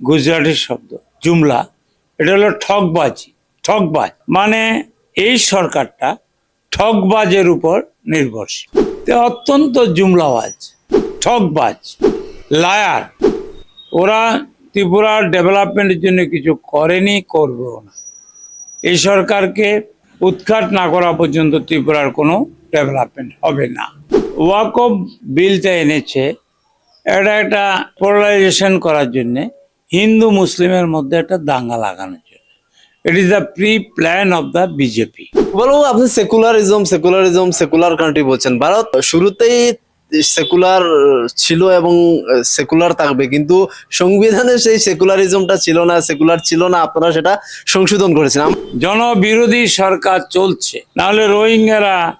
গুজরাটি শব্দ, জুমলা। এটা হলো ঠকবাজি ঠকবাজ মানে এই সরকারটা ঠকবাজের উপর নির্ভরশীল। অত্যন্ত জুমলাবাজ ঠকবাজ লায়ার। ওরা ত্রিপুরার ডেভেলপমেন্টের জন্য কিছু করেনি, করবেও না। এই সরকারকে উৎখাত না করা পর্যন্ত ত্রিপুরার কোনো ডেভেলপমেন্ট হবে না। ওয়াকফ বিলটা এনেছে, এটা একটা পোলারাইজেশন করার জন্যে হিন্দু মুসলিমের মধ্যে একটা দাঙ্গা লাগানোর জন্য it is the pre plan of the BJP বলব আপনি সেকুলারিজম সেকুলারিজম সেকুলার কান্ট্রি বলছেন। ভারত শুরুতেই সেকুলার ছিল এবং সেকুলার থাকবে কিন্তু সংবিধানে সেই সেকুলারিজমটা ছিল না সেকুলার ছিল না আপনারা সেটা সংশোধন করেছেন। আম- জনবিরোধী সরকার চলছে। নাহলে রোহিঙ্গারা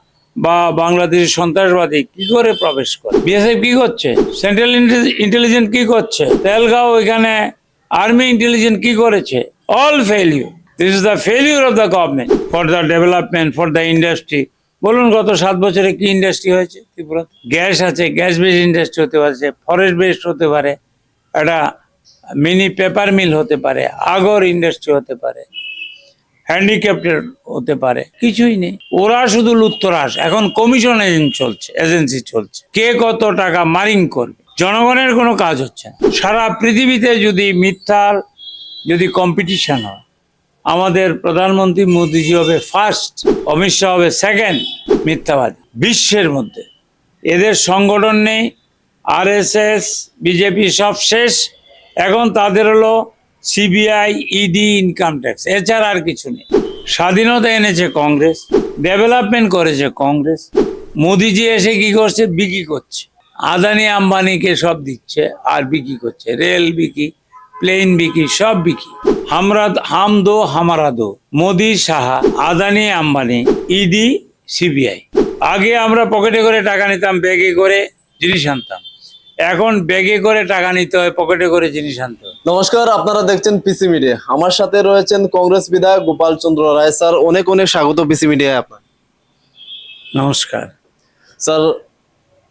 বা বাংলাদেশের সন্ত্রাসবাদী কি করে প্রবেশ করে? বিএসএফ কি করছে? সেন্ট্রাল ইন্টেলিজেন্স কি করছে? তেলগাঁও এখানে আর্মি ইন্টেলিজেন্স কি করেছে? All failure this is the failure of the government for the development for the industry বলুন গত সাত বছরে কি ইন্ডাস্ট্রি হয়েছে ত্রিপুরা গ্যাস আছে গ্যাস বেসড ইন্ডাস্ট্রি হতে পারে ফরেস্ট বেসড হতে পারে, একটা মিনি পেপার মিল হতে পারে, আগর ইন্ডাস্ট্রি হতে পারে। হ্যান্ডিক্যাপ্টেড হতে পারে। কিছুই নেই। ওরা শুধু লুত্তরাস এখন কমিশন এজেন্ট চলছে এজেন্সি চলছে। কে কত টাকা মারিং করবে? জনগণের কোনো কাজ হচ্ছে না। সারা পৃথিবীতে যদি মিথ্যার যদি কম্পিটিশন হয় আমাদের প্রধানমন্ত্রী মোদিজি হবে ফার্স্ট অমিত শাহ হবে সেকেন্ড মিথ্যাবাদী। বিশ্বের মধ্যে। এদের সংগঠন নেই আরএসএস বিজেপি সব শেষ। এখন তাদের হলো সিবিআই, ইডি ইনকাম ট্যাক্স এছাড়া আর কিছু নেই। স্বাধীনতা এনেছে কংগ্রেস ডেভেলপমেন্ট করেছে কংগ্রেস। মোদিজি এসে কি করছে? বিক্রি করছে। আদানি আম্বানিকে সব দিচ্ছে, আর বিক্রি করছে। রেল বিক্রি প্লেন বিক্রি, সব বিক্রি। আমরা হাম দো হামারা দো মোদি, সাহা, আদানি আম্বানি, ইডি, সিবিআই। আগে আমরা পকেটে করে টাকা নিতাম, ব্যাগে করে জিনিস আনতাম। এখন ব্যাগে করে টাকা নিতে হয়, পকেটে করে জিনিস আনতে হয়। নমস্কার আপনারা দেখছেন পিসি মিডিয়া আমার সাথে রয়েছেন কংগ্রেস বিধায়ক গোপাল চন্দ্র রায়। স্যার অনেক অনেক স্বাগত পিসি মিডিয়ায় আপনার। নমস্কার। স্যার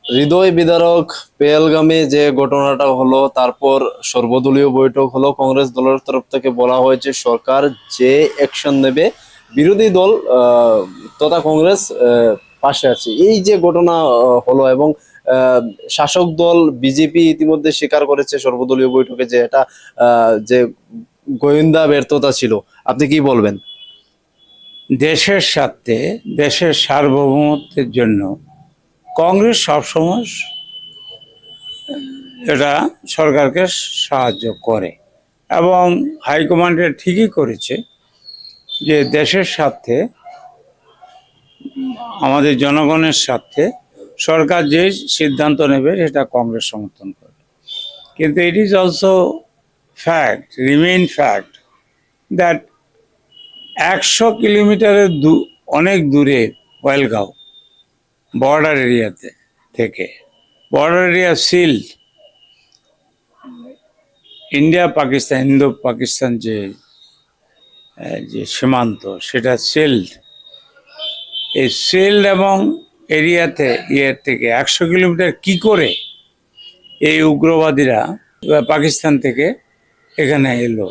হৃদয় বিদারক পেহেলগামে যে ঘটনাটা হলো তারপর সর্বদলীয় বৈঠক হলো কংগ্রেস দলের তরফ থেকে বলা হয়েছে সরকার যে অ্যাকশন নেবে বিরোধী দল তথা কংগ্রেস পাশে আছে। এই যে ঘটনা হলো এবং শাসক দল বিজেপি ইতিমধ্যে স্বীকার করেছে সর্বদলীয় বৈঠকে যে এটা যে গোয়েন্দা ব্যর্থতা ছিল। আপনি কি বলবেন? দেশের স্বার্থে, দেশের সার্বভৌমত্বের জন্য কংগ্রেস সবসময় এটা সরকারকে সাহায্য করে। এবং হাইকমান্ডে ঠিকই করেছে যে দেশের স্বার্থে, আমাদের জনগণের স্বার্থে সরকার যে সিদ্ধান্ত নেবে সেটা কংগ্রেস সমর্থন করবে। কিন্তু it is also fact remain fact that একশো কিলোমিটারের দু, অনেক দূরে ওয়েলগাঁও বর্ডার এরিয়াতে থেকে border area sealed India Pakistan Indo Pakistan যে যে সীমান্ত, সেটা সিল্ড এই সিল্ড এবং এরিয়াতে ইয়ের থেকে একশো কিলোমিটার কি করে এই উগ্রবাদীরা পাকিস্তান থেকে এখানে এলো।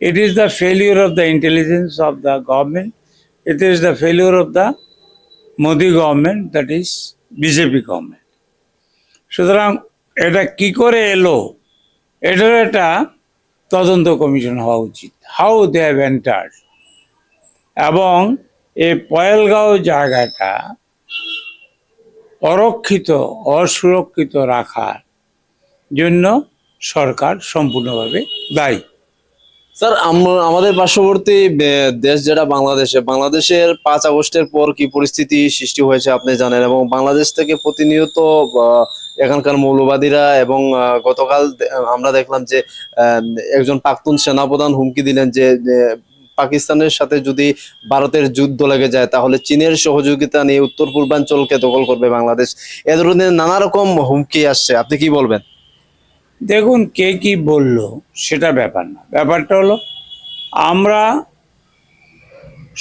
It is the failure of the intelligence of the government it is the failure of the Modi government that is BJP government সুতরাং এটা কি করে এলো? এটার একটা তদন্ত কমিশন হওয়া উচিত। হাউ দে হ্যাভ এন্টার্ড এবং এই পয়েলগাঁও জায়গাটা অরক্ষিত, অসুরক্ষিত রাখার জন্য সরকার সম্পূর্ণভাবে দায়ী। স্যার, আম- আমাদের পার্শ্ববর্তী দেশ যেটা বাংলাদেশে, বাংলাদেশের পাঁচ আগস্টের পর কি পরিস্থিতি সৃষ্টি হয়েছে আপনি জানেন এবং বাংলাদেশ থেকে প্রতিনিয়ত এখানকার মৌলবাদীরা এবং গতকাল আমরা দেখলাম যে একজন প্রাক্তন সেনাপ্রধান হুমকি দিলেন যে পাকিস্তানের সাথে যদি ভারতের যুদ্ধ লেগে যায়, তাহলে চীনের সহযোগিতা নিয়ে উত্তর পূর্বাঞ্চলকে দখল করবে বাংলাদেশ। এ ধরনের নানা রকম হুমকি আসছে। আপনি কি বলবেন? দেখুন, কে কি বলল সেটা ব্যাপার না। ব্যাপারটা হলো, আমরা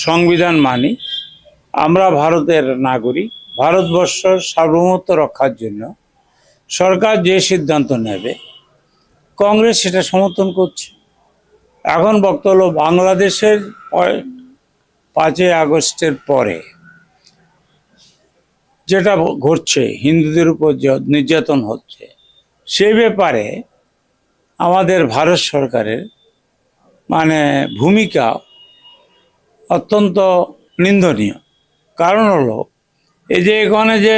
সংবিধান মানি, আমরা ভারতের নাগরিক ভারতবর্ষের সার্বভৌমত্ব রক্ষার জন্য সরকার যে সিদ্ধান্ত নেবে, কংগ্রেস সেটা সমর্থন করছে। এখন বক্তব্য হলো বাংলাদেশের পাঁচই আগস্টের পরে যেটা ঘটছে, হিন্দুদের উপর নির্যাতন হচ্ছে সেই ব্যাপারে আমাদের ভারত সরকারের মানে ভূমিকা অত্যন্ত নিন্দনীয়। কারণ হলো, এই যে এখানে যে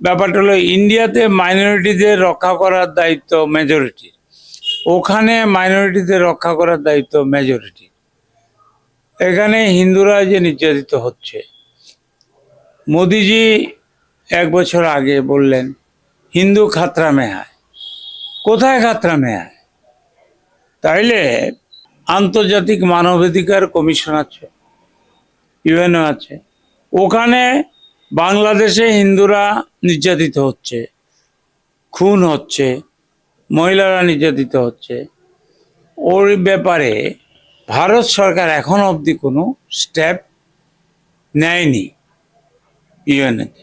ব্যাপারটা হলো, ইন্ডিয়াতে মাইনরিটিদের রক্ষা করার দায়িত্ব মেজরিটি ওখানে মাইনরিটিদের রক্ষা করার দায়িত্ব মেজরিটি এখানে হিন্দুরা যে নির্যাতিত হচ্ছে। মোদিজি এক বছর আগে বললেন, হিন্দু খাতরা মে হায় কোথায় খাতরা মে হায় তাইলে আন্তর্জাতিক মানবাধিকার কমিশন আছে, ইউএনও আছে। ওখানে বাংলাদেশে হিন্দুরা নির্যাতিত হচ্ছে, খুন হচ্ছে। মহিলারা নির্যাতিত হচ্ছে। ওর ব্যাপারে ভারত সরকার এখন অবধি কোনো স্টেপ নেয়নি ইউএনএতে।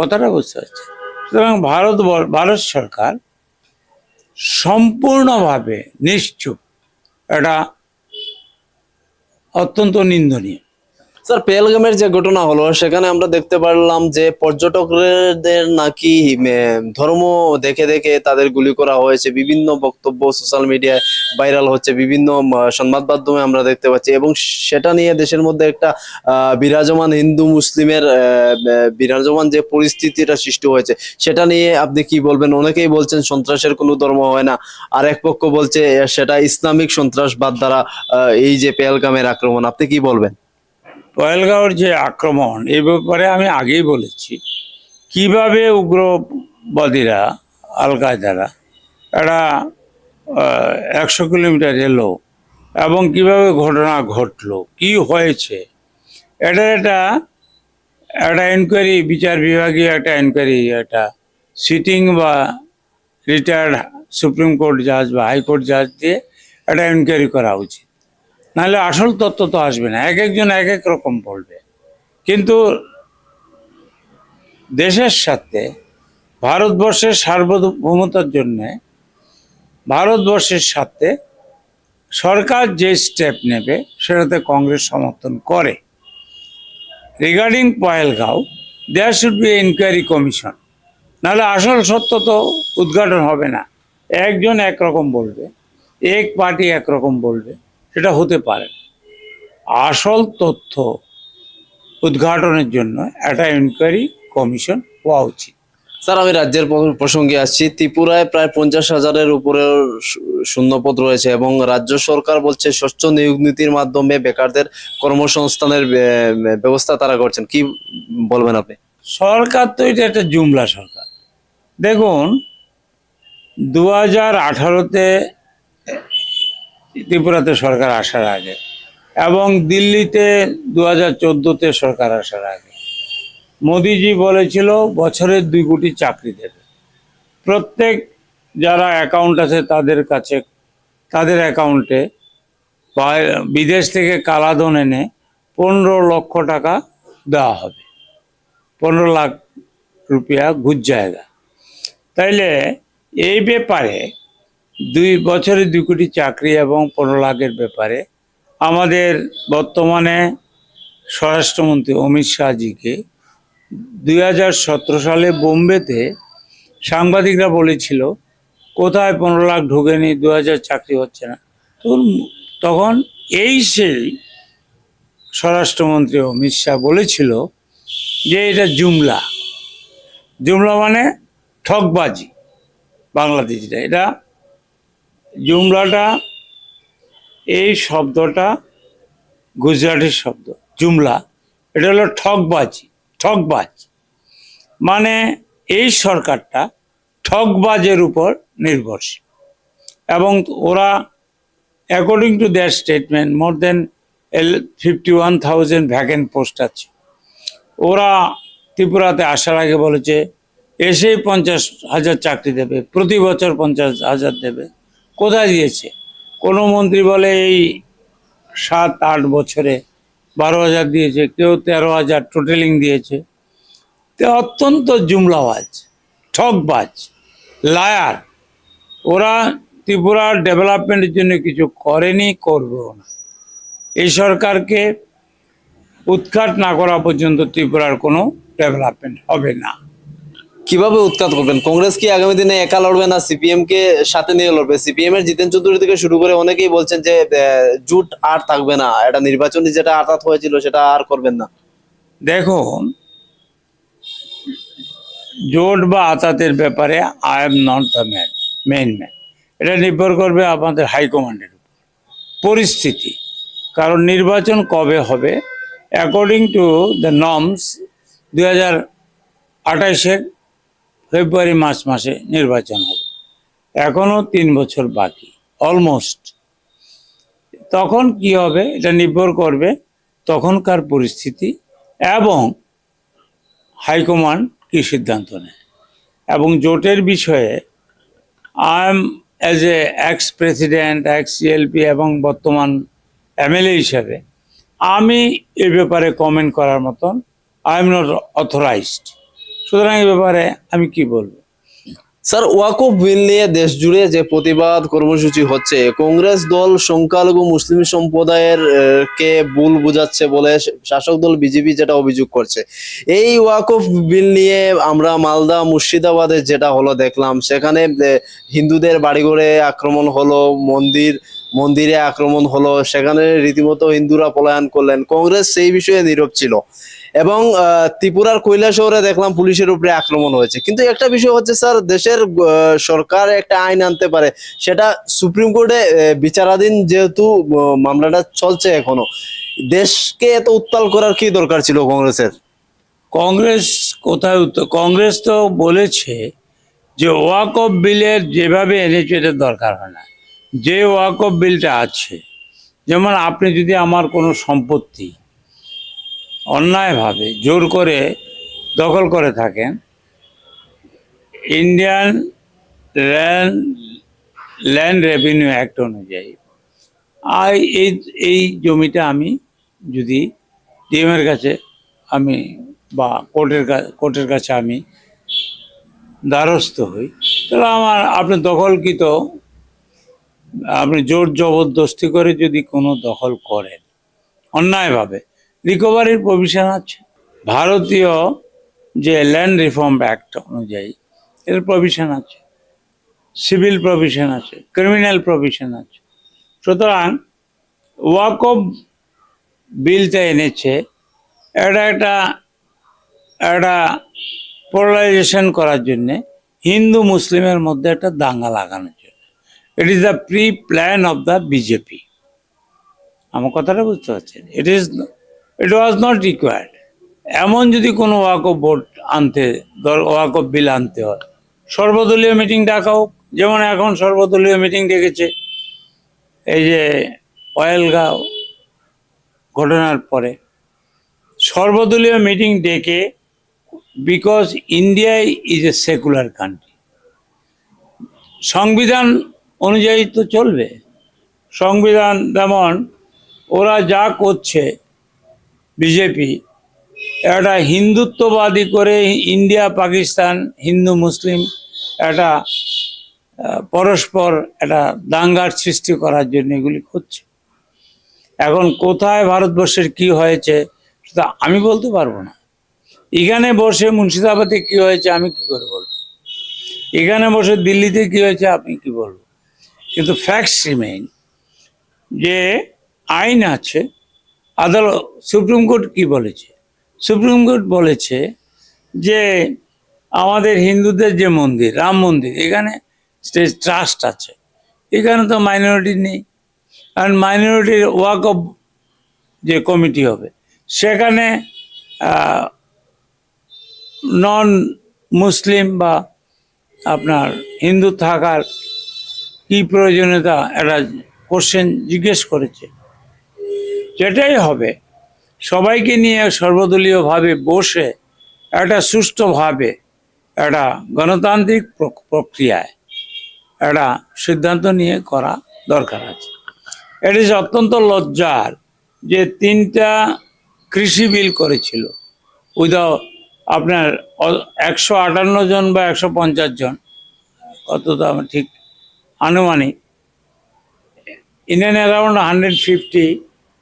কথাটা বুঝতে পারছি সুতরাং ভারত ভারত সরকার সম্পূর্ণভাবে নিশ্চুপ। এটা অত্যন্ত নিন্দনীয়। স্যার পেহেলগামের যে ঘটনা হলো, সেখানে আমরা দেখতে পারলাম যে পর্যটকদের নাকি ধর্ম দেখে দেখে তাদের গুলি করা হয়েছে। বিভিন্ন বক্তব্য সোশ্যাল মিডিয়ায় ভাইরাল হচ্ছে, বিভিন্ন সংবাদ মাধ্যমে আমরা দেখতে পাচ্ছি এবং সেটা নিয়ে দেশের মধ্যে একটা বিরাজমান হিন্দু মুসলিমের বিরাজমান যে পরিস্থিতিটা সৃষ্টি হয়েছে, সেটা নিয়ে আপনি কি বলবেন? অনেকেই বলছেন সন্ত্রাসের কোনো ধর্ম হয় না। আর এক পক্ষ বলছে, সেটা ইসলামিক সন্ত্রাসবাদ দ্বারা এই যে পেহেলগামের আক্রমণ, আপনি কি বলবেন? পয়েলগাঁওর যে আক্রমণ, এ ব্যাপারে আমি আগেই বলেছি। কীভাবে উগ্রবাদীরা, আল কায়দারা এরা একশো কিলোমিটার এলো এবং কীভাবে ঘটনা ঘটলো, কি হয়েছে এটা একটা একটা এনকোয়ারি বিচার বিভাগীয় একটা এনকোয়ারি একটা সিটিং বা রিটায়ার্ড সুপ্রিম কোর্ট জাজ বা হাইকোর্ট জাজ দিয়ে একটা এনকোয়ারি করা উচিত। নাহলে আসল তত্ত্ব তো আসবে না। এক একজন এক এক রকম বলবে। কিন্তু দেশের সাথে ভারতবর্ষের সার্বভৌমতার জন্যে, ভারতবর্ষের সাথে সরকার যে স্টেপ নেবে, সেটাতে কংগ্রেস সমর্থন করে। Regarding Pahalgam there should be inquiry commission নাহলে আসল সত্য তো উদ্ঘাটন হবে না। একজন একরকম বলবে, এক পার্টি একরকম বলবে। সেটা হতে পারে। আসল তথ্য উদ্ঘাটনের জন্য একটা ইনকোয়ারি কমিশন হওয়া উচিত। স্যার আমি রাজ্যের প্রসঙ্গে আসছি। ত্রিপুরায় প্রায় পঞ্চাশ হাজারের উপরে শূন্যপদ রয়েছে এবং রাজ্য সরকার বলছে স্বচ্ছ নিয়োগ নীতির মাধ্যমে বেকারদের কর্মসংস্থানের ব্যবস্থা তারা করছেন। কি বলবেন আপনি? সরকার তো এটা একটা জুমলা সরকার। দেখুন দু হাজার আঠারোতে ত্রিপুরাতে সরকার আসার আগে এবং দিল্লিতে দু হাজার চোদ্দোতে সরকার আসার আগে। মোদিজি বলেছিল, বছরে দুই কোটি চাকরি দেবে। প্রত্যেক যারা অ্যাকাউন্ট আছে তাদের কাছে, তাদের অ্যাকাউন্টে বিদেশ থেকে কালাধন এনে পনেরো লক্ষ টাকা দেওয়া হবে। পনেরো লাখ রুপিয়া ঘুষ জায়গা। তাইলে এই ব্যাপারে দুই বছরে দুই কোটি চাকরি এবং পনেরো লাখের ব্যাপারে আমাদের বর্তমানে স্বরাষ্ট্রমন্ত্রী অমিত শাহজিকে দুই হাজার সতেরো সালে বোম্বেতে সাংবাদিকরা বলেছিল, কোথায় পনেরো লাখ ঢোকেনি দু হাজার চাকরি হচ্ছে না। তখন তখন এই সেই স্বরাষ্ট্রমন্ত্রী অমিত শাহ বলেছিল যে এটা জুমলা। জুমলা মানে ঠকবাজি বাংলাদেশিরা। এটা জুমলাটা, এই শব্দটা গুজরাটের শব্দ, জুমলা। এটা হলো ঠকবাজি ঠকবাজ মানে এই সরকারটা ঠকবাজের উপর নির্ভরশীল। এবং ওরা according to their statement more than L fifty one thousand vacant post আছে। ওরা ত্রিপুরাতে আসার আগে বলেছে, এসেই পঞ্চাশ হাজার চাকরি দেবে, প্রতি বছর পঞ্চাশ হাজার দেবে। কোথায় দিয়েছে? কোনো মন্ত্রী বলে এই সাত, আট বছরে বারো হাজার দিয়েছে, কেউ তেরো হাজার টোটালিং দিয়েছে। তো অত্যন্ত জুমলাবাজ, ঠকবাজ, লায়ার। ওরা ত্রিপুরার ডেভেলপমেন্টের জন্য কিছু করেনি, করবেও না। এই সরকারকে উৎখাত না করা পর্যন্ত ত্রিপুরার কোনো ডেভেলপমেন্ট হবে না। কীভাবে উৎখাত করবেন? কংগ্রেস কি আগামী দিনে একা লড়বে না? সিপিএম কে সাথে নিয়ে লড়বে? সিপিএম এর জিতেন চৌধুরী থেকে শুরু করে অনেকেই বলছেন যে জুট আর থাকবে না। এটা নির্বাচনী যেটা আঘাত হয়েছিল, সেটা আর করবেন না। দেখুন জোট বা আতাতের ব্যাপারে I am not the man main man এটা নির্ভর করবে আমাদের হাইকমান্ডের উপর। পরিস্থিতি, কারণ নির্বাচন কবে হবে? অ্যাকর্ডিং টু দ্য নর্মস দু হাজার আঠাইশে ফেব্রুয়ারি, মার্চ মাসে নির্বাচন হবে। এখনও তিন বছর বাকি অলমোস্ট তখন কি হবে, এটা নির্ভর করবে তখনকার পরিস্থিতি এবং হাইকমান্ড কি সিদ্ধান্ত নেয়। এবং জোটের বিষয়ে I am as a ex president ex CLP এবং বর্তমান এমএলএ হিসাবে আমি এ ব্যাপারে কমেন্ট করার মতন আই এম নট অথরাইজড সুতরাং এই ব্যাপারে আমি কি বলব? স্যার, ওয়াকফ বিল নিয়ে দেশ জুড়ে যে প্রতিবাদ কর্মসূচি হচ্ছে, কংগ্রেস দল সংখ্যালঘু মুসলিম সম্প্রদায়ের কে ভুল বোঝাচ্ছে বলে শাসক দল বিজেপি যেটা অভিযোগ করছে। এই ওয়াকফ বিল নিয়ে আমরা মালদা মুর্শিদাবাদে যেটা হলো দেখলাম, সেখানে হিন্দুদের বাড়িঘরে আক্রমণ হলো, মন্দির মন্দিরে আক্রমণ হলো, সেখানে রীতিমতো হিন্দুরা পলায়ন করলেন, কংগ্রেস সেই বিষয়ে নীরব ছিল। এবং ত্রিপুরার কৈলা শহরে দেখলাম পুলিশের উপরে আক্রমণ হয়েছে। কিন্তু একটা বিষয় হচ্ছে, স্যার, দেশের সরকার একটা আইন আনতে পারে, সেটা সুপ্রিম কোর্টে বিচারাধীন যেহেতু মামলাটা চলছে এখনও, দেশকে এত উত্তাল করার কি দরকার ছিল কংগ্রেসের? কংগ্রেস কোথায় উত্তর কংগ্রেস তো বলেছে যে ওয়াক অফ বিলের যেভাবে এনেছে এটা দরকার হয় না। যে ওয়াক অফ বিলটা আছে, যেমন আপনি যদি আমার কোনো সম্পত্তি অন্যায়ভাবে জোর করে দখল করে থাকেন, Indian land land revenue act অনুযায়ী, আর এই এই জমিটা আমি যদি ডিএমের কাছে আমি বা কোর্টের কোর্টের কাছে আমি দ্বারস্থ হই, তাহলে আমার, আপনি দখলকৃত আপনি জোর জবরদস্তি করে যদি কোনো দখল করেন, অন্যায়ভাবে রিকভারির প্রভিশন আছে। ভারতীয় যে ল্যান্ড রিফর্ম অ্যাক্ট অনুযায়ী এর প্রভিশন আছে। সিভিল প্রভিশন আছে ক্রিমিনাল প্রভিশন আছে। সুতরাং ওয়াকফ বিলটা এনেছে, এটা একটা একটা পোলারাইজেশন করার জন্যে হিন্দু মুসলিমের মধ্যে একটা দাঙ্গা জন্য। It is the pre plan of the BJP আমার কথাটা বুঝতে পারছেন? It is it was not required এমন যদি কোনো ওয়াকফ বোর্ড আনতে ওয়াকফ বিল আনতে হয়, সর্বদলীয় মিটিং ডাকা হোক, যেমন এখন সর্বদলীয় মিটিং ডেকেছে, এই যে অয়েলগাঁও ঘটনার পরে, সর্বদলীয় মিটিং ডেকে because India is a secular country সংবিধান অনুযায়ী তো চলবে। সংবিধান যেমন, ওরা যা করছে বিজেপি, একটা হিন্দুত্ববাদী করে ইন্ডিয়া, পাকিস্তান, হিন্দু, মুসলিম একটা পরস্পর একটা দাঙ্গার সৃষ্টি করার জন্য এগুলি করছে। এখন কোথায় ভারতবর্ষের কি হয়েছে সেটা আমি বলতে পারব না। এখানে বসে মুর্শিদাবাদে কি হয়েছে আমি কি করে বলব? এখানে বসে দিল্লিতে কি হয়েছে আপনি কি বলব কিন্তু ফ্যাক্টস রিমেইন যে আইন আছে, আদালত, সুপ্রিম কোর্ট কি বলেছে? সুপ্রিম কোর্ট বলেছে যে আমাদের হিন্দুদের যে মন্দির, রাম মন্দির, এখানে স্টেজ ট্রাস্ট আছে। এখানে তো মাইনরিটি নেই। কারণ মাইনরিটির ওয়াক অফ যে কমিটি হবে, সেখানে নন মুসলিম বা আপনার হিন্দু থাকার কি প্রয়োজনীয়তা একটা কোশ্চেন জিজ্ঞেস করেছে। যেটাই হবে। সবাইকে নিয়ে সর্বদলীয়ভাবে বসে একটা সুষ্ঠুভাবে একটা গণতান্ত্রিক প্রক- প্রক্রিয়ায় একটা সিদ্ধান্ত নিয়ে করা দরকার আছে। এটি অত্যন্ত লজ্জার যে তিনটা কৃষি বিল করেছিল। উইদাও আপনার একশো আটান্ন জন বা একশো পঞ্চাশ জন, কত তো আমার ঠিক আনুমানিক। In and around hundred fifty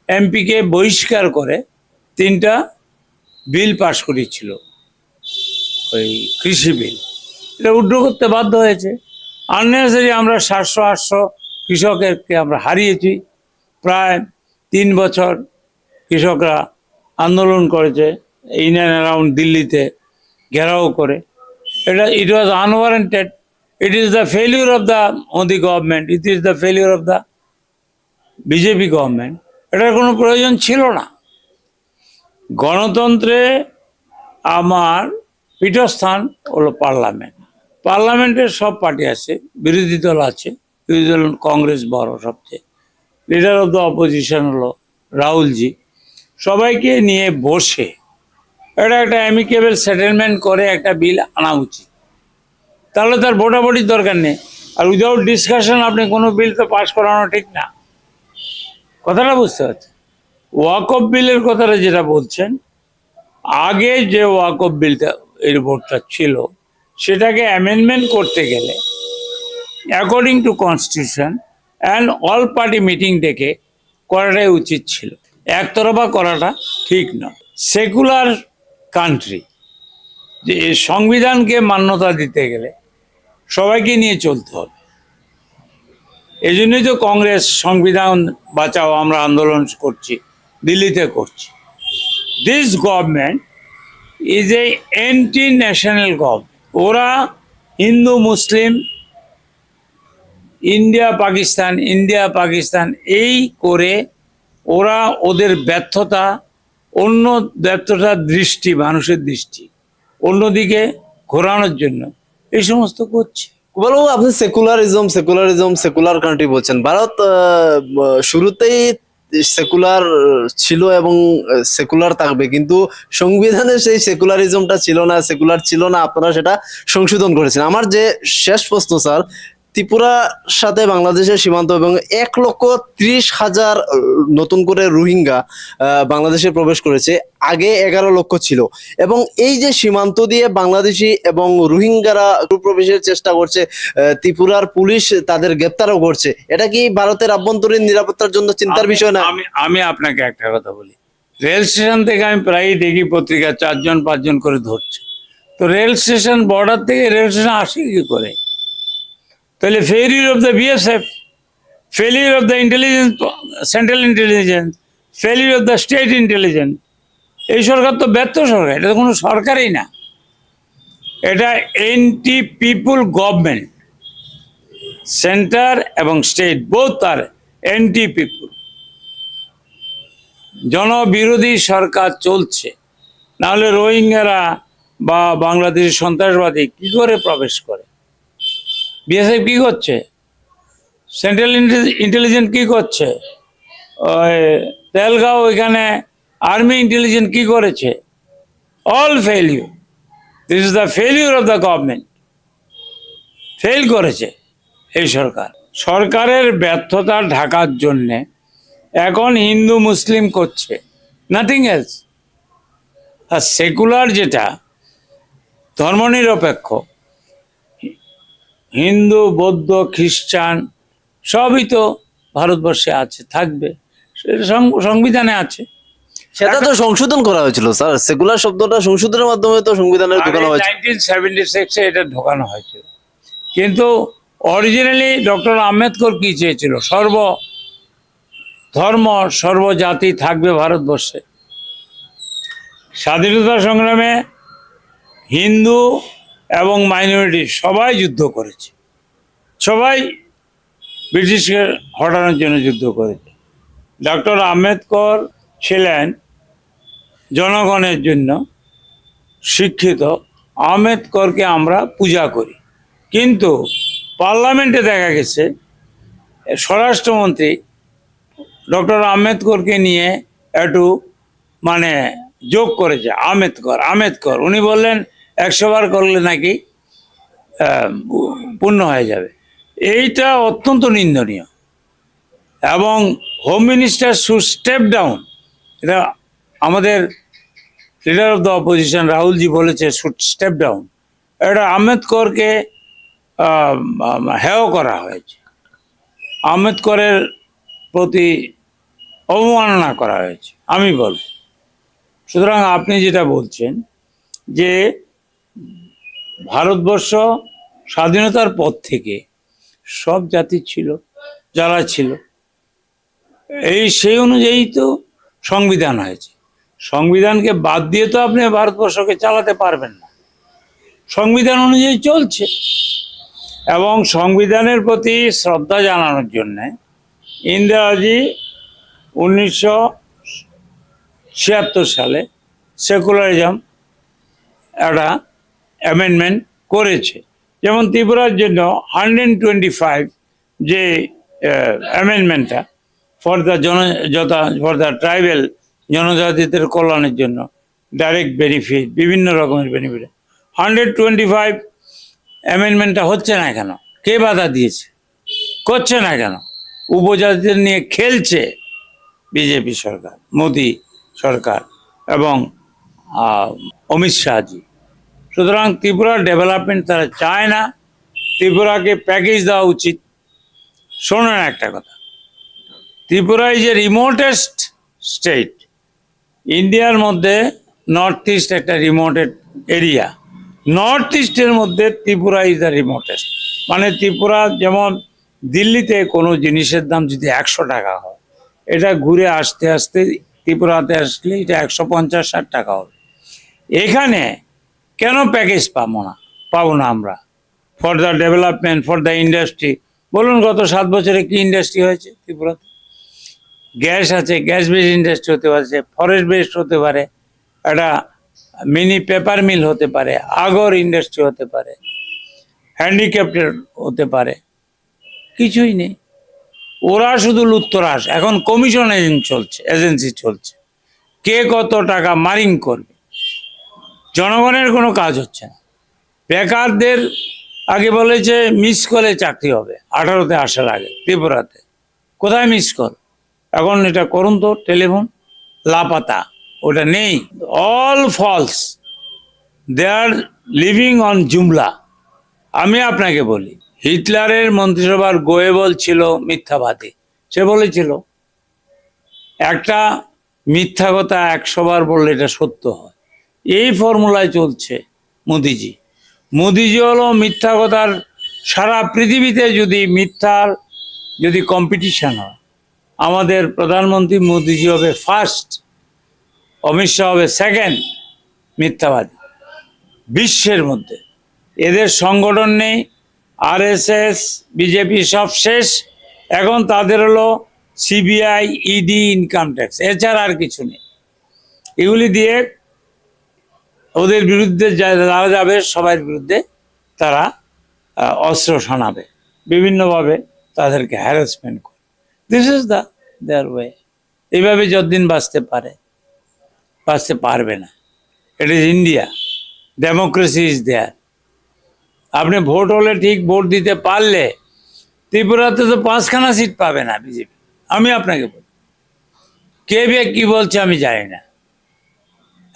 এমপিকে বহিষ্কার করে তিনটা বিল পাশ করেছিল। ওই কৃষি বিল। এটা উড্র করতে বাধ্য হয়েছে। আননেসারি আমরা সাতশো, আটশো কৃষকেরকে আমরা হারিয়েছি। প্রায় তিন বছর কৃষকরা আন্দোলন করেছে ইন অ্যান্ড অ্যারাউন্ড দিল্লিতে ঘেরাও করে। এটা it was unwarranted it is the failure of the Modi government it is the failure of the BJP government এটার কোনো প্রয়োজন ছিল না। গণতন্ত্রে আমার পীঠস্থান হলো পার্লামেন্ট। পার্লামেন্টের সব পার্টি আছে, বিরোধী দল আছে, বিরোধী দল কংগ্রেস বড় সবচেয়ে। লিডার অফ দ্য অপোজিশন হলো রাহুলজি। সবাইকে নিয়ে বসে। এটা একটা অ্যামিকেবল সেটেলমেন্ট করে একটা বিল আনা উচিত। তাহলে তার ভোটাভুটির দরকার নেই। আর উইদাউট ডিসকাশন আপনি কোনো বিল তো পাস করানো ঠিক না। কথাটা বুঝতে পারছেন? ওয়াক অফ বিলের কথাটা যেটা বলছেন, আগে যে ওয়াক অফ বিলটা এর ভোটটা ছিল, সেটাকে অ্যামেন্ডমেন্ট করতে গেলে according to constitution and all party meeting ডেকে করাটাই উচিত ছিল। একতরফা করাটা ঠিক নয়। সেকুলার কান্ট্রি যে সংবিধানকে মান্যতা দিতে গেলে সবাইকে নিয়ে চলতে হবে। এই জন্যই তো কংগ্রেস সংবিধান বাঁচাও, আমরা আন্দোলন করছি, দিল্লিতে করছি। This government is a anti national government ওরা Hindu, Muslim, India, Pakistan India, Pakistan, এই করে ওরা ওদের ব্যর্থতা, অন্য ব্যর্থতার দৃষ্টি, মানুষের দৃষ্টি, অন্যদিকে ঘোরানোর জন্য এই সমস্ত করছে। কুমারবাবু আপনি সেকুলারিজম সেকুলারিজম সেকুলার কান্ট্রি বলছেন। ভারত শুরুতেই সেকুলার ছিল এবং সেকুলার থাকবে। কিন্তু সংবিধানে সেই সেকুলারিজমটা ছিল না সেকুলার ছিল না, আপনারা সেটা সংশোধন করেছেন। আমার যে শেষ প্রশ্ন, স্যার ত্রিপুরার সাথে বাংলাদেশের সীমান্ত এবং এক লক্ষ ত্রিশ হাজার নতুন করে রোহিঙ্গা বাংলাদেশে প্রবেশ করেছে আগে এগারো লক্ষ ছিল। এবং এই যে সীমান্ত দিয়ে বাংলাদেশি এবং রোহিঙ্গারা প্রবেশের চেষ্টা করছে ত্রিপুরার পুলিশ তাদের গ্রেপ্তারও করছে এটা কি ভারতের আভ্যন্তরীণ নিরাপত্তার জন্য চিন্তার বিষয় না? আমি আমি আপনাকে একটা কথা বলি। রেল স্টেশন থেকে আমি প্রায়ই দেখি পত্রিকা চারজন পাঁচজন করে ধরছে। তো রেল স্টেশন বর্ডার থেকে রেল স্টেশন আসে কি করে? তাহলে failure of the BSF failure of the intelligence central intelligence failure of the state intelligence এই সরকার তো ব্যর্থ সরকার, এটা তো কোনো সরকারই না। এটা এনটি পিপুল গভর্নমেন্ট সেন্টার এবং স্টেট বোথ আর এনটি পিপুল জনবিরোধী সরকার চলছে। নাহলে রোহিঙ্গারা বা বাংলাদেশের সন্ত্রাসবাদী কি করে প্রবেশ করে? বিএসএফ কী করছে? সেন্ট্রাল ইন্টেলিজেন্স কী করছে? ওই তেলগাঁও ওইখানে আর্মি ইন্টেলিজেন্স কী করেছে? All failure this is the failure of the government fail করেছে এই সরকার। সরকারের ব্যর্থতা ঢাকার জন্যে এখন হিন্দু মুসলিম করছে। নাথিং এলস আর সেকুলার যেটা, ধর্মনিরপেক্ষ। হিন্দু বৌদ্ধ খ্রিস্টান সবই তো ভারতবর্ষে আছে থাকবে। সেটা সংবিধানে আছে। সেটা তো সংশোধন করা হয়েছিল স্যার। সেকুলার শব্দটা সংশোধনের মাধ্যমে তো সংবিধানে ঢোকানো হয়েছে। নাইনটিন সেভেন্টি সিক্সে এটা ঢোকানো হয়েছিল কিন্তু অরিজিনালি ডক্টর আম্বেদকর কি চেয়েছিল? সর্ব ধর্ম সর্বজাতি থাকবে ভারতবর্ষে। স্বাধীনতা সংগ্রামে হিন্দু এবং মাইনরিটি সবাই যুদ্ধ করেছে। সবাই ব্রিটিশকে হটানোর জন্য যুদ্ধ করেছে। ডক্টর আম্বেদকর ছিলেন জনগণের জন্য শিক্ষিত। আম্বেদকরকে আমরা পূজা করি। কিন্তু পার্লামেন্টে দেখা গেছে, স্বরাষ্ট্রমন্ত্রী ডক্টর আম্বেদকরকে নিয়ে একটু মানে যোগ করেছে, আম্বেদকর আম্বেদকর। উনি বললেন একশো বার করলে নাকি পূর্ণ হয়ে যাবে। এইটা অত্যন্ত নিন্দনীয়। এবং home minister should step down এটা আমাদের leader of the opposition Rahulji বলেছে শুড স্টেপ ডাউন এটা আম্বেদকরকে হেয় করা হয়েছে। আম্বেদকরের প্রতি অবমাননা করা হয়েছে। আমি বলব সুতরাং আপনি যেটা বলছেন যে ভারতবর্ষ স্বাধীনতার পর থেকে সব জাতি ছিল, যারা ছিল। এই সেই অনুযায়ী তো সংবিধান হয়েছে। সংবিধানকে বাদ দিয়ে তো আপনি ভারতবর্ষকে চালাতে পারবেন না। সংবিধান অনুযায়ী চলছে। এবং সংবিধানের প্রতি শ্রদ্ধা জানানোর জন্যে ইন্দিরাজি উনিশশো ছিয়াত্তর সালে সেকুলারিজম একটা অ্যামেন্ডমেন্ট করেছে। যেমন ত্রিপুরার জন্য হান্ড্রেড টোয়েন্টি ফাইভ যে অ্যামেন্ডমেন্টটা ফর দ্য জন ফর দ্য ট্রাইবেল জনজাতিদের কল্যাণের জন্য ডাইরেক্ট বেনিফিট বিভিন্ন রকমের বেনিফিট হান্ড্রেড টোয়েন্টি ফাইভ অ্যামেন্ডমেন্টটা হচ্ছে না কেন? কে বাধা দিয়েছে? করছে না কেন? উপজাতিদের নিয়ে খেলছে বিজেপি সরকার, মোদি সরকার এবং অমিত শাহজি। সুতরাং ত্রিপুরার ডেভেলপমেন্ট তারা চায় না। ত্রিপুরাকে প্যাকেজ দেওয়া উচিত। শোনেন একটা কথা। Tripura is a remotest state ইন্ডিয়ার মধ্যে নর্থ ইস্ট একটা রিমোটেড এরিয়া নর্থ ইস্টের মধ্যে ত্রিপুরা ইজ দ্য রিমোটেস্ট মানে ত্রিপুরা যেমন দিল্লিতে কোনো জিনিসের দাম যদি একশো টাকা হয়, এটা ঘুরে আসতে আসতে ত্রিপুরাতে আসলে এটা একশো পঞ্চাশ ষাট টাকা হবে। এখানে কেন প্যাকেজ পাবো না? পাবো না আমরা। For the development for the industry বলুন, গত সাত বছরে কি ইন্ডাস্ট্রি হয়েছে ত্রিপুরাতে? গ্যাস আছে, গ্যাস বেস ইন্ডাস্ট্রি হতে পারে ফরেস্ট বেসড হতে পারে, একটা মিনি পেপার মিল হতে পারে, আগর ইন্ডাস্ট্রি হতে পারে হ্যান্ডিক্যাপ্টেড হতে পারে, কিছুই নেই। ওরা শুধু লুত্তরাস এখন কমিশন এজেন্ট চলছে এজেন্সি চলছে। কে কত টাকা মারিং করবে? জনগণের কোনো কাজ হচ্ছে না। বেকারদের আগে বলেছে মিস কলে চাকরি হবে। আঠারোতে আসার আগে, ত্রিপুরাতে। কোথায় মিস কল? এখন এটা করুন তো, টেলিফোন। লাপাতা। ওটা নেই। All false. They are living on জুমলা। আমি আপনাকে বলি, হিটলারের মন্ত্রিসভার গোয়েবল ছিল মিথ্যাবাদী। সে বলেছিল, একটা মিথ্যা কথা একশোবার বললে এটা সত্য হয়। এই ফর্মুলায় চলছে মোদিজি। মোদিজি হলো মিথ্যা কথার সারা পৃথিবীতে যদি মিথ্যার যদি কম্পিটিশন হয়, আমাদের প্রধানমন্ত্রী মোদিজি হবে ফার্স্ট অমিত শাহ হবে সেকেন্ড মিথ্যাবাদী বিশ্বের মধ্যে। এদের সংগঠন নেই আরএসএস বিজেপি সব শেষ, এখন তাদের হলো সিবিআই ইডি ইনকাম ট্যাক্স এছাড়া আর কিছু নেই। এগুলি দিয়ে ওদের বিরুদ্ধে যারা যাবে, সবার বিরুদ্ধে তারা অস্ত্র শোনাবে বিভিন্নভাবে তাদেরকে হ্যারাসমেন্ট করে। This is the their way এইভাবে যতদিন বাঁচতে পারে, বাঁচতে পারবে না। It is India democracy is their আপনি ভোট হলে ঠিক ভোট দিতে পারলে, ত্রিপুরাতে তো পাঁচখানা সিট পাবে না বিজেপি। আমি আপনাকে বলি। কে বে কি বলছে আমি জানি না।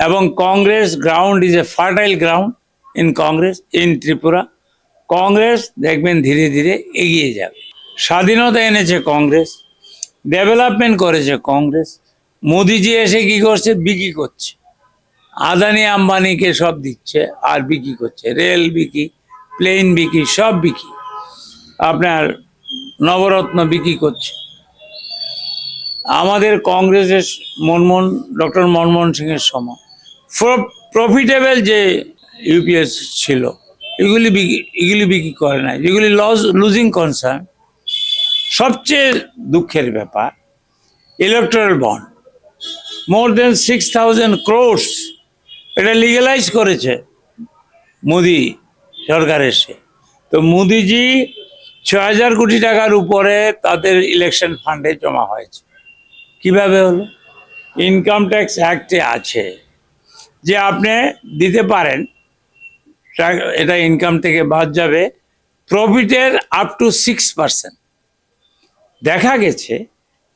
এবং Congress ground is a fertile ground in Congress in Tripura. Congress দেখবেন ধীরে ধীরে এগিয়ে যাবে। স্বাধীনতা এনেছে কংগ্রেস ডেভেলপমেন্ট করেছে কংগ্রেস। মোদিজি এসে কি করছে? বিক্রি করছে। আদানি আম্বানিকে সব দিচ্ছে, আর বিক্রি করছে। রেল বিক্রি প্লেন বিক্রি, সব বিক্রি। আপনার নবরত্ন বিক্রি করছে। আমাদের কংগ্রেসের মনমোহন, ডক্টর মনমোহন সিংয়ের সময়। প্রফিটেবল যে ইউপিএস ছিল, এগুলি এগুলি বিক্রি করে নাই। যেগুলি লস লুজিং কনসার্ন সবচেয়ে দুঃখের ব্যাপার electoral bond more than six thousand crores এটা লিগালাইজ করেছে মোদি সরকার এসে। তো মোদিজি ছ হাজার কোটি টাকার উপরে তাদের ইলেকশন ফান্ডে জমা হয়েছে। কীভাবে হলো? ইনকাম ট্যাক্স অ্যাক্টে আছে। যে আপনি দিতে পারেন এটা ইনকাম থেকে বাদ যাবে। প্রফিটের আপ টু সিক্স পার্সেন্ট দেখা গেছে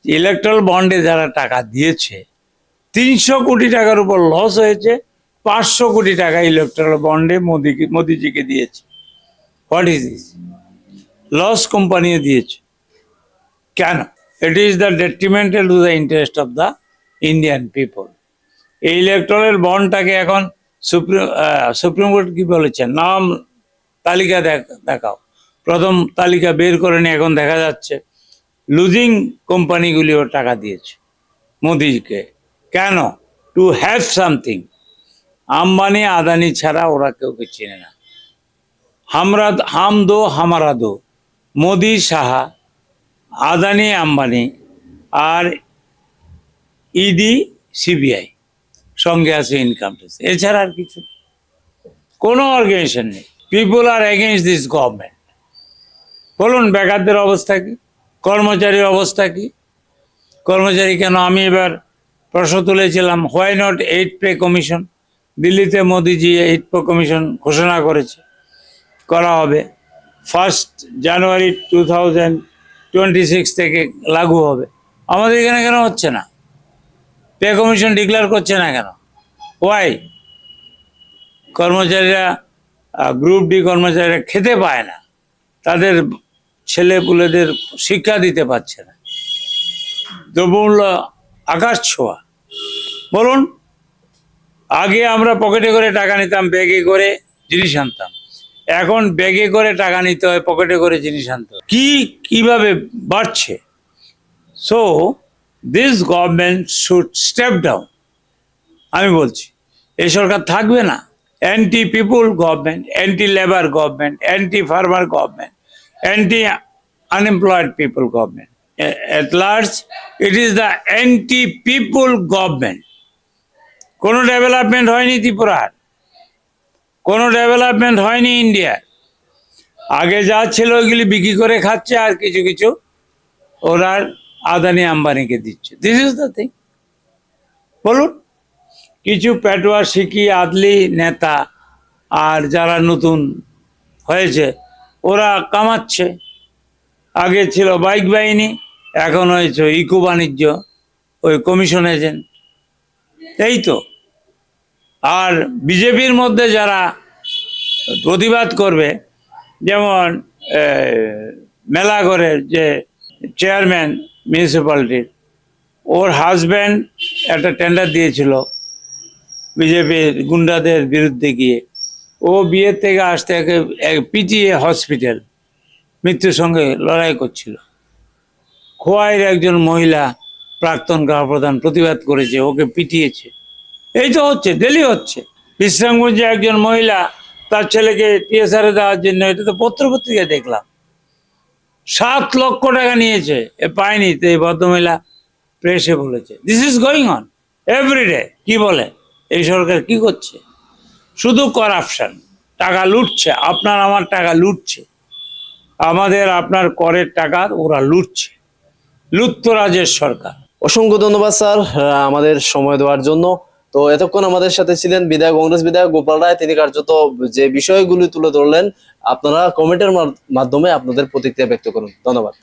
ইলেকট্রাল বন্ডে যারা টাকা দিয়েছে, তিনশো কোটি টাকার উপর লস হয়েছে, পাঁচশো কোটি টাকা ইলেকট্রাল বন্ডে মোদিকে মোদিজিকে দিয়েছে। হোয়াট ইজ দিস লস কোম্পানিও দিয়েছে। কেন? It is the detrimental to the interest of the Indian people এই ইলেকট্রাল বন্ডটাকে এখন সুপ্রিম সুপ্রিম কোর্ট কি বলেছে নাম তালিকা দেখ- দেখাও। প্রথম তালিকা বের করে নিয়ে এখন দেখা যাচ্ছে লুজিং কোম্পানিগুলিও টাকা দিয়েছে মোদিকে। কেন? To have something Ambani, Adani ছাড়া ওরা কেউ কে চেনে না। হামরা, হাম দো, হামারা দো। মোদি সাহা, আদানি, আম্বানি আর ইডি, সিবিআই। সঙ্গে আছে ইনকাম ট্যাক্স এছাড়া আর কিছু। কোনো অর্গানাইজেশন নেই। People are against this government বলুন, বেকারদের অবস্থা কি? কর্মচারীর অবস্থা কি? কর্মচারী কেন? আমি এবার প্রশ্ন তুলেছিলাম why not eight pay commission দিল্লিতে মোদিজি এইট পে কমিশন ঘোষণা করেছে। করা হবে। First January two thousand twenty six থেকে লাগু হবে। আমাদের এখানে কেন হচ্ছে না? পে কমিশন ডিক্লেয়ার করছে না কেন? ওয়াই কর্মচারীরা গ্রুপ ডি কর্মচারীরা খেতে পায় না। তাদের ছেলে পুলেদের শিক্ষা দিতে পারছে না। দ্রব্যমূল্য আকাশ ছোঁয়া। বলুন, আগে আমরা পকেটে করে টাকা নিতাম, ব্যাগে করে জিনিস আনতাম। এখন ব্যাগে করে টাকা নিতে হয়, পকেটে করে জিনিস আনতে হয়। কি, কীভাবে বাড়ছে? So this government should step down আমি বলছি এই সরকার থাকবে না? Anti people government anti labour government anti farmer government anti unemployed people government at large it is the anti people government কোনো ডেভেলপমেন্ট হয়নি ত্রিপুরার কোনো ডেভেলপমেন্ট হয়নি ইন্ডিয়ার আগে যা ছিল ওইগুলি বিক্রি করে খাচ্ছে আর কিছু কিছু ওরা আদানি আম্বানিকে দিচ্ছে। দিস ইজ দ্য থিং বলুন, কিছু পেটোয়া শিকি আদলি নেতা আর যারা নতুন হয়েছে, ওরা কামাচ্ছে। আগে ছিল বাইক বাহিনী, এখন হয়েছে ইকো বাণিজ্য, ওই কমিশন এজেন্ট। এই তো। আর বিজেপির মধ্যে যারা প্রতিবাদ করবে, যেমন মেলাঘরের যে চেয়ারম্যান মিউনিসিপ্যালিটির ওর হাজব্যান্ড একটা টেন্ডার দিয়েছিল বিজেপির গুন্ডাদের বিরুদ্ধে গিয়ে। ও বিয়ের থেকে আসতে একে পিটিএ হসপিটাল মৃত্যুর সঙ্গে লড়াই করছিল। খোয়াইয়ের একজন মহিলা প্রাক্তন গ্রাহপ্রধান প্রতিবাদ করেছে, ওকে পিটিয়েছে। এই তো হচ্ছে ডেলি হচ্ছে। বিশ্রামগঞ্জে একজন মহিলা তার ছেলেকে টিএসআরে দেওয়ার জন্য, এটা তো পত্রপত্রিকায় দেখলাম। সাত লক্ষ টাকা নিয়েছে। এ পায়নি, তো এই ভদ্রমহিলা প্রেসে বলেছে। This is going on everyday কি বলে? এই সরকার কি করছে? শুধু করাপশন টাকা লুটছে। আপনার আমার টাকা লুটছে। আমাদের, আপনার করের টাকা ওরা লুটছে। লুপ্তরাজের সরকার। অসংখ্য ধন্যবাদ স্যার আমাদের সময় দেওয়ার জন্য। তো এতক্ষণ আমাদের সাথে ছিলেন বিধায়ক, কংগ্রেস বিধায়ক গোপাল রায়। তিনি কার্যত যে বিষয়গুলি তুলে ধরলেন, আপনারা কমেন্টের মাধ্যমে আপনাদের প্রতিক্রিয়া ব্যক্ত করুন। ধন্যবাদ।